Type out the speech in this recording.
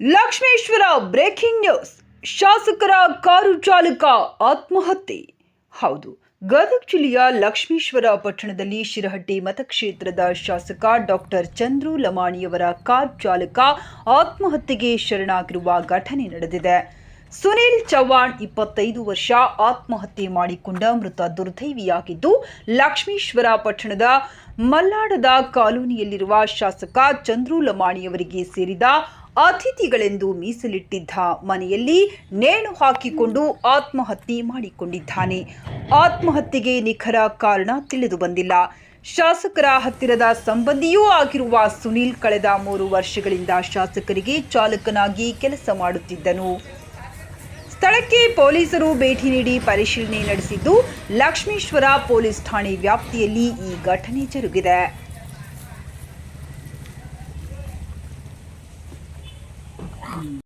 Lakshmeshwar breaking news. ಶಾಸಕರ car ಚಾಲಕ ಆತ್ಮಹತ್ಯೆ. ಹೌದು, ಗದಗ ಜಿಲ್ಲೆಯ ಲಕ್ಷ್ಮೇಶ್ವರ ಪಟ್ಟಣದಲ್ಲಿ ಶಿರಹಟ್ಟಿ ಮತಕ್ಷೇತ್ರದ ಶಾಸಕ ಡಾಕ್ಟರ್ ಚಂದ್ರು ಲಮಾಣಿಯವರ ಕಾರ್ ಚಾಲಕ ಆತ್ಮಹತ್ಯೆಗೆ ಶರಣಾಗಿರುವ ಘಟನೆ ನಡೆದಿದೆ. ಸುನೀಲ್ ಚವ್ಹಾಣ್ ಇಪ್ಪತ್ತೈದು ವರ್ಷ ಆತ್ಮಹತ್ಯೆ ಮಾಡಿಕೊಂಡ ಮೃತ ದುರ್ದೈವಿಯಾಗಿದ್ದು, ಲಕ್ಷ್ಮೀಶ್ವರ ಪಟ್ಟಣದ ಮಲ್ಲಾಡದ ಕಾಲೋನಿಯಲ್ಲಿರುವ ಶಾಸಕ ಚಂದ್ರು ಲಮಾಣಿಯವರಿಗೆ ಸೇರಿದ ಅತಿಥಿಗಳೆಂದು ಮೀಸಲಿಟ್ಟಿದ್ದ ಮನೆಯಲ್ಲಿ ನೇಣು ಹಾಕಿಕೊಂಡು ಆತ್ಮಹತ್ಯೆ ಮಾಡಿಕೊಂಡಿದ್ದಾನೆ. ಆತ್ಮಹತ್ಯೆಗೆ ನಿಖರ ಕಾರಣ ತಿಳಿದು ಬಂದಿಲ್ಲ. ಶಾಸಕರ ಹತ್ತಿರದ ಸಂಬಂಧಿಯೂ ಆಗಿರುವ ಸುನೀಲ್ ಕಳೆದ ಮೂರು ವರ್ಷಗಳಿಂದ ಶಾಸಕರಿಗೆ ಚಾಲಕನಾಗಿ ಕೆಲಸ ಮಾಡುತ್ತಿದ್ದನು. ಸ್ಥಳಕ್ಕೆ ಪೊಲೀಸರು ಭೇಟಿ ನೀಡಿ ಪರಿಶೀಲನೆ ನಡೆಸಿದ್ದು ಲಕ್ಷ್ಮೇಶ್ವರ ಪೊಲೀಸ್ ಠಾಣೆ ವ್ಯಾಪ್ತಿಯಲ್ಲಿ ಈ ಘಟನೆ ಜರುಗಿದೆ.